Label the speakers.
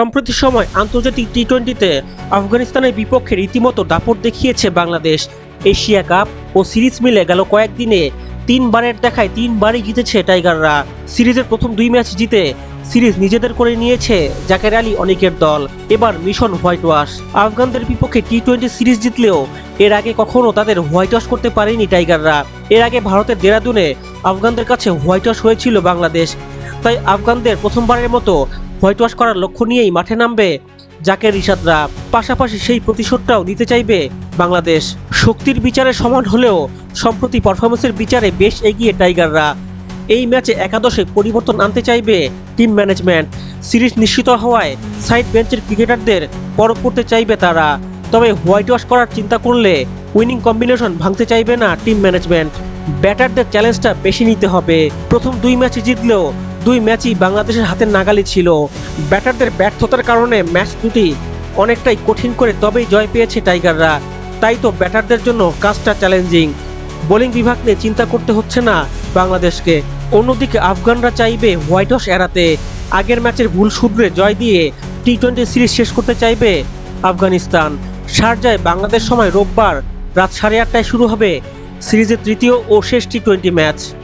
Speaker 1: সম্প্রতি সময় আন্তর্জাতিক টি টোয়েন্টিতে আফগানিস্তানের বিপক্ষে রীতিমতো দাপট দেখিয়েছে বাংলাদেশ। এশিয়া কাপ ও সিরিজ মিলে গেল কয়েকদিনে। তিনবারের দেখায় তিনবারই জিতেছে টাইগাররা। সিরিজের প্রথম দুই ম্যাচ জিতে সিরিজ নিজেদের করে নিয়েছে জাকের আলী অনেকের দল। এবার মিশন হোয়াইট ওয়াশ। আফগানদের বিপক্ষে টি টোয়েন্টি সিরিজ জিতলেও এর আগে কখনো তাদের হোয়াইট ওয়াশ করতে পারেনি টাইগাররা। এর আগে ভারতের দেরাদুনে আফগানদের কাছে হোয়াইট ওয়াশ হয়েছিল বাংলাদেশ। তাই আফগানদের প্রথমবারের মতো হোয়াইট ওয়াশ করার লক্ষ্য নিয়েই মাঠে নামবে জাকের রিশাদরা পাশাপাশি সেই প্রতিশোধটাও দিতে চাইবে বাংলাদেশ। শক্তির বিচারে সমান হলেও সম্প্রতি পারফরমেন্সের বিচারে বেশ এগিয়ে টাইগাররা। এই ম্যাচে একাদশে পরিবর্তন আনতে চাইবে টিম ম্যানেজমেন্ট। সিরিজ নিশ্চিত হওয়ায় সাইড বেঞ্চের ক্রিকেটারদের পরখ করতে চাইবে তারা। তবে হোয়াইট ওয়াশ করার চিন্তা করলে উইনিং কম্বিনেশন ভাঙতে চাইবে না টিম ম্যানেজমেন্ট। ব্যাটারদের চ্যালেঞ্জটা বেশি নিতে হবে। প্রথম দুই ম্যাচে জিতলেও দুই ম্যাচই বাংলাদেশের হাতের নাগালি ছিল। ব্যাটারদের ব্যর্থতার কারণে ম্যাচ দুটি অনেকটাই কঠিন করে তবেই জয় পেয়েছে টাইগাররা। তাই তো ব্যাটারদের জন্য কাজটা চ্যালেঞ্জিং। বোলিং বিভাগ নিয়ে চিন্তা করতে হচ্ছে না বাংলাদেশকে। অন্যদিকে আফগানরা চাইবে হোয়াইট হাউস এড়াতে। আগের ম্যাচের ভুল শুধরে জয় দিয়ে টি টোয়েন্টি সিরিজ শেষ করতে চাইবে আফগানিস্তান। শারজায় বাংলাদেশ সময় রোববার। রাত সাড়ে আটটায় শুরু হবে সিরিজের তৃতীয় ও শেষ টি টোয়েন্টি ম্যাচ।